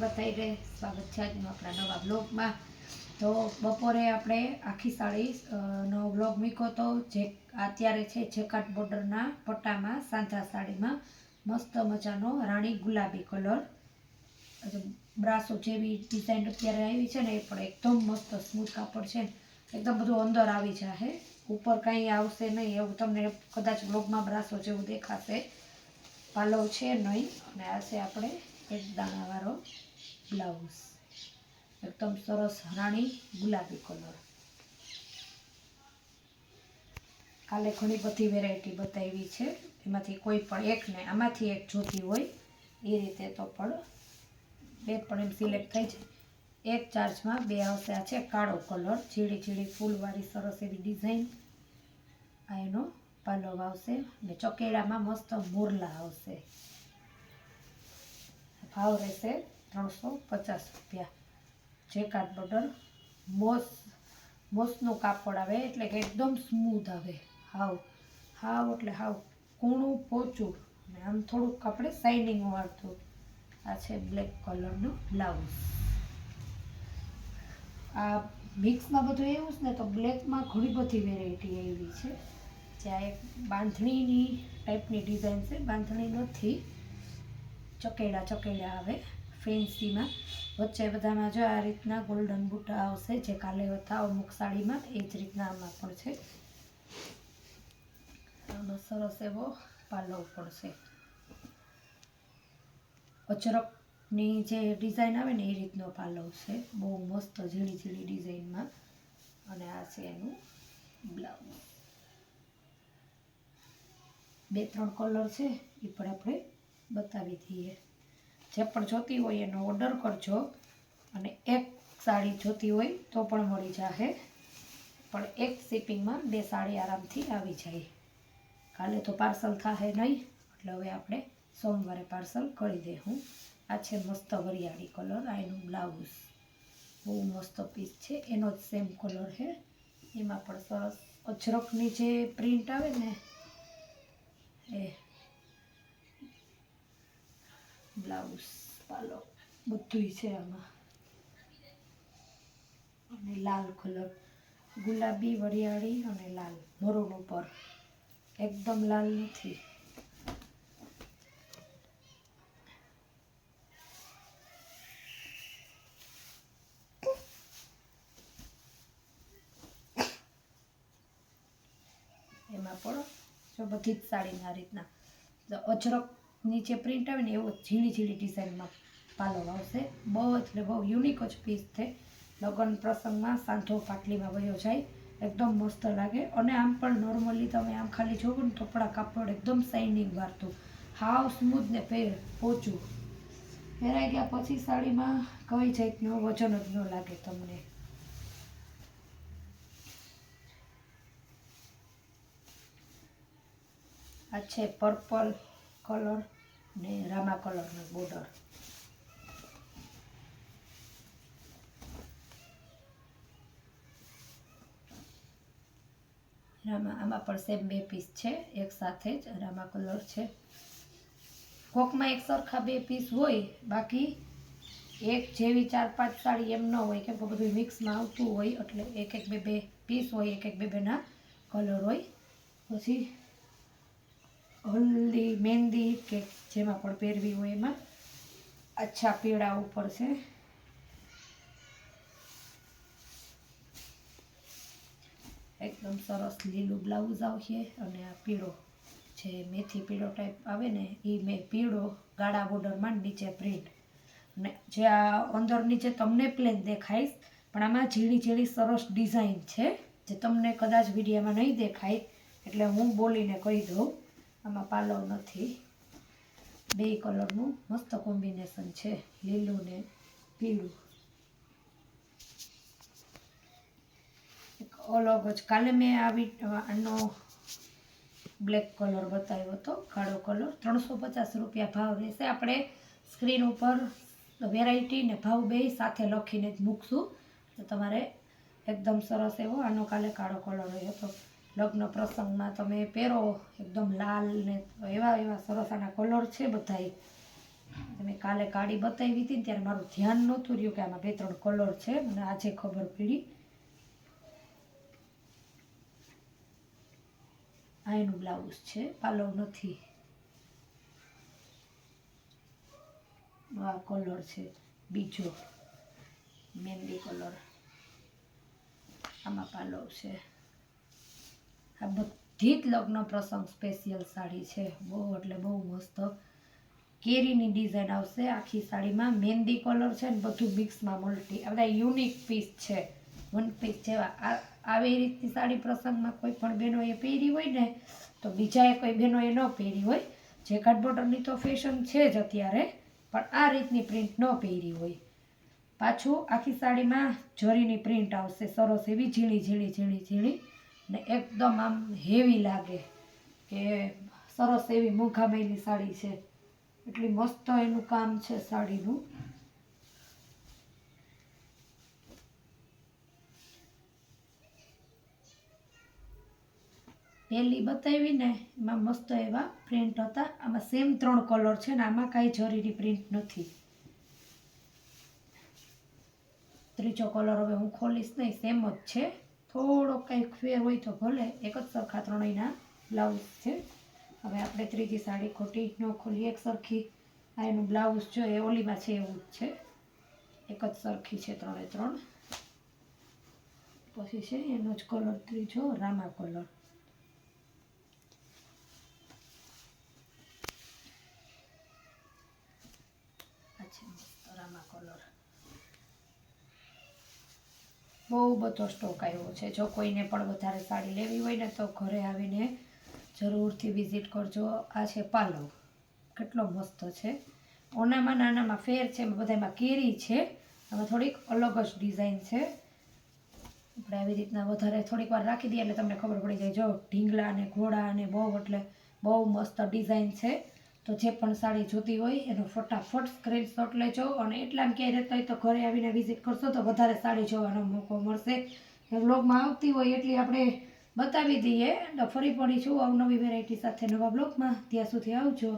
બધાને સ્વાગત છે આજનો આપણા નવા બ્લોગમાં. તો બપોરે આપણે આખી સાડી નો બ્લોગ મૂક્યો તો જે અત્યારે છે જેકાટ બોર્ડરના પટ્ટામાં, સાંધા સાડીમાં, મસ્ત મજાનો રાણી ગુલાબી કલર. બ્રાસો જેવી ડિઝાઇન અત્યારે આવી છે ને, એ પણ એકદમ મસ્ત સ્મૂથ કાપડ છે. એકદમ બધું અંદર આવી જશે ઉપર કાંઈ આવશે નહીં એવું તમને કદાચ બ્લોગમાં બ્રાસો જેવું દેખાશે. પાલવ છે નહીં, અને આ છે આપણે એક દાણાવાળો. બ્લાઉઝ. એકદમ સરસ રાણી ગુલાબી કલર. કાલે ઘણી બધી વેરાયટી બતાવી છે. એમાંથી કોઈ પણ એક ને આમાંથી એક જોતી હોય, એ રીતે તો પણ બે પણ એમ સિલેક્ટ થઈ જાય. એક ચાર્જમાં બે આવશે આ છે કાળો કલર. ઝીડી ઝીડી ફૂલવાળી સરસ એવી ડિઝાઇન આ એનો પાલવ આવશે અને ચોકેડામાં મસ્ત મોરલા આવશે. ભાવ રહેશે ત્રણસો પચાસ રૂપિયા. જે કાર્ડ બોર્ડર મોસ મોસનું કાપડ આવે, એટલે કે એકદમ સ્મૂથ આવે. હાવ હાવ એટલે હાવ કૂણું પોચું. અને આમ થોડુંક આપણે શાઇનિંગ વાળતું. આ છે બ્લેક કલરનું બ્લાઉઝ આ મિક્સમાં બધું એવું છે ને, તો બ્લેકમાં ઘણી બધી વેરાયટી આવી છે. જ્યાં એક બાંધણીની ટાઈપની ડિઝાઇન છે, બાંધણી નથી. ચકેડા ચકેડા આવે. ફેન્સીમાં. વચ્ચે બધામાં જો આ રીતના ગોલ્ડન બુટા આવશે જે કાલે હતા અમુક સાડીમાં એ જ રીતના આમાં પણ છે. આમાં સરસ એવો પાલવ પણ છે અચરકની જે ડિઝાઇન આવે ને એ રીતનો પાલવ છે. બહુ મસ્ત ઝીણી ઝીણી ડિઝાઇનમાં. અને આ છે એનું બ્લાઉઝ. બે ત્રણ કલર છે, એ પણ આપણે બતાવી દઈએ. જે પણ જોતી હોય એનો ઓર્ડર કરજો. અને એક સાડી જોતી હોય તો પણ મળી જશે પણ એક શિપિંગમાં બે સાડી આરામથી આવી જાય. કાલે તો પાર્સલ થશે નહીં. એટલે હવે આપણે સોમવારે પાર્સલ કરી દઈશું આ છે મસ્ત વરિયાળી કલર આ એનું બ્લાઉઝ બહુ મસ્ત પીસ છે. એનો જ સેમ કલર છે એમાં પણ સરસ અજરકની જે પ્રિન્ટ આવે ને, એ બ્લાઉઝ પાલો બધુંય છે આમાં. અને લાલ કલર. ગુલાબી, વરિયાળી અને લાલ. મરૂન ઉપર. એકદમ લાલ નથી. એમાં પણ જો બધી જ સાડીના રીતના. તો જે પ્રિન્ટ આવે ને એવો ઝીણી ઝીણી ડિઝાઇનમાં પાલો આવશે. બહુ એટલે બહુ યુનિક જ પીસ છે. લગ્ન પ્રસંગમાં સાંધો પાટલીમાં વયો જાય, એકદમ મસ્ત લાગે. અને આમ પણ નોર્મલી તમે આમ ખાલી જોવો ને કપડા કાપડ એકદમ શાઇનિંગ વાળતું હાવ સ્મૂથ ને પહેર પોચું. પહેરાઈ ગયા પછી સાડીમાં કઈ જાતનું વજન જ ન લાગે તમને. આ છે પર્પલ કલર ને રામા કલરનો બોર્ડર રામા, આમાં પણ સેમ બે પીસ છે, એક સાથે જ રામા કલર છે. કોકમાં એક સરખા બે પીસ હોય, બાકી એક જેવી ચાર પાંચ સાડી એમ ન હોય, કેમ કે બધું મિક્સમાં આવતું હોય, એટલે એક એક બે બે પીસ હોય, એક એક બે બેના કલર હોય. પછી હલ્દી મહેંદી કે જેમાં પણ પહેરવી હોય એમાં અચ્છા પીળા ઉપર છે. એકદમ સરસ લીલું બ્લાઉઝ આવશે અને આ પીળો જે મેથી પીળો ટાઈપ આવે ને એ મેં પીળો ગાળા બોર્ડરમાં નીચે પ્રિન્ટ અને જે આ અંદર નીચે તમને પ્લેન દેખાઈશ પણ આમાં ઝીણી ઝીણી સરસ ડિઝાઇન છે, જે તમને કદાચ વિડીયોમાં નહીં દેખાય, એટલે હું બોલીને કહી દઉં. આમાં પાલવ નથી. બે કલરનું મસ્ત કોમ્બિનેશન છે, લીલું ને પીળું. એક અલગ જ, કાલે મેં આવી, આનો બ્લેક કલર બતાવ્યો હતો, કાળો કલર. ત્રણસો પચાસ રૂપિયા ભાવ રહેશે. આપણે સ્ક્રીન ઉપર વેરાયટી ને ભાવ બે સાથે લખીને જ મૂકશું. તો તમારે એકદમ સરસ એવો, આનો કાલે કાળો કલર રહ્યો હતો લગ્ન પ્રસંગમાં તમે પહેરો, એકદમ લાલ ને એવા એવા સરસ આના કલર છે બધાય. તમે કાલે કાળી બતાવી હતી ત્યારે મારું ધ્યાન નહોતું રહ્યું કે આમાં બે ત્રણ કલર છે, મને આજે ખબર પડી. આ એનું બ્લાઉઝ છે, પાલવ નથી. આ કલર છે, બીજો મહેંદી કલર આમાં પાલવ છે. આ બધી જ લગ્ન પ્રસંગ સ્પેશિયલ સાડી છે. બહુ એટલે બહુ મસ્ત. કેરીની ડિઝાઇન આવશે આખી સાડીમાં. મહેંદી કલર છે ને બધું મિક્સમાં મલ્ટી આ બધા યુનિક પીસ છે. વન પીસ જેવા. આવી રીતની સાડી પ્રસંગમાં કોઈ પણ બહેનોએ પહેરી હોય ને, તો બીજાએ કોઈ બહેનોએ ન પહેરી હોય. જે કાટબોટરની તો ફેશન છે જ અત્યારે, પણ આ રીતની પ્રિન્ટ ન પહેરી હોય. પાછું આખી સાડીમાં જરીની પ્રિન્ટ આવશે. સરસ એવી ઝીણી ઝીણી ઝીણી ઝીણી. ને એકદમ આમ હેવી લાગે કે સરસ એવી મૂંઘામેલી સાડી છે. એટલી મસ્ત એનું કામ છે સાડીનું. પહેલી બતાવી ને એમાં મસ્ત એવા પ્રિન્ટ હતા. આમાં સેમ ત્રણ કલર છે ને આમાં કાંઈ જરૂરી પ્રિન્ટ નથી. ત્રીજો કલર હવે હું ખોલીશ નહીં સેમ જ છે. થોડો કંઈક ફેર હોય તો ભલે, એક જ સરખા ત્રણેયના બ્લાઉઝ છે. હવે આપણે ત્રીજી સાડી ખોટી ન ખોલીએ, એક સરખી. આ એનું બ્લાઉઝ જો એ ઓલીમાં છે એવું જ છે. એક જ સરખી છે ત્રણે ત્રણ. પછી છે એનો જ કલર ત્રીજો, રામા કલર આ છે મસ્ત રામા કલર બહુ બધો સ્ટોક આવ્યો છે. જો કોઈને પણ વધારે સાડી લેવી હોય ને તો ઘરે આવીને જરૂરથી વિઝિટ કરજો. આ છે પાલવ. કેટલો મસ્ત છે. ઓનામાં નાનામાં ફેર છે બધામાં કેરી છે. આમાં થોડીક અલગ જ ડિઝાઇન છે. આપણે આવી રીતના વધારે થોડીક વાર રાખી દઈએ એટલે તમને ખબર પડી જાય, જો ઢીંગલા અને ઘોડા અને બહુ એટલે બહુ મસ્ત ડિઝાઇન છે. તો જે પણ સાડી જોતી હોય એનો ફટાફટ સ્ક્રીનશોટ લેજો અને એટલામાં ક્યાંય રહેતા હોય તો ઘરે આવીને વિઝિટ કરશો તો વધારે સાડી જોવાનો મોકો મળશે. બ્લોગમાં આવતી હોય એટલી આપણે બતાવી દઈએ. ફરી પડીશું અવનવી વેરાયટી સાથે નવા બ્લોગમાં ત્યાં સુધી આવજો.